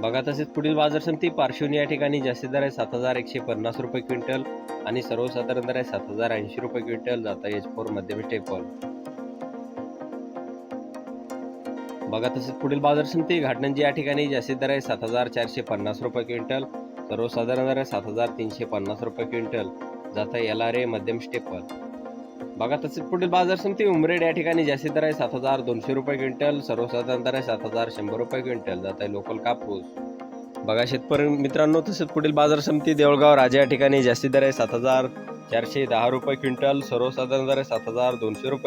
बघा तसेच पुढील बाजार समिती पार्श्वनी या ठिकाणी जास्तीत दर आहे. सात हजार एकशे पन्नास रुपये क्विंटल आणि सर्वसाधारण दर आहे सात हजार ऐंशी रुपये क्विंटल. जाता एच फोर मध्यम स्टेपल बघा तसेच पुढील बाजार समिती घाटणंजी या ठिकाणी जास्तीत दर आहे सात हजार चारशे पन्नास रुपये क्विंटल. सर्वसाधारण दर आहे सात हजार तीनशे पन्नास रुपये क्विंटल. जाता एल आर ए मध्यम स्टेपल बघा तसेच पुढील बाजार समिती उमरेड या ठिकाणी जास्ती दर आहे. सात हजार दोनशे रुपये क्विंटल सर्वसाधारण दर आहे सात हजार शंभर रुपये क्विंटल. जात आहे लोकल कापूस. बघा शेतकरी मित्रांनो तसेच पुढील बाजार समिती देवळगाव राजा या ठिकाणी जास्ती दर आहे. सात हजार चारशे दहा रुपये क्विंटल सर्वसाधारण दर आहे सात हजार दोनशे रुपये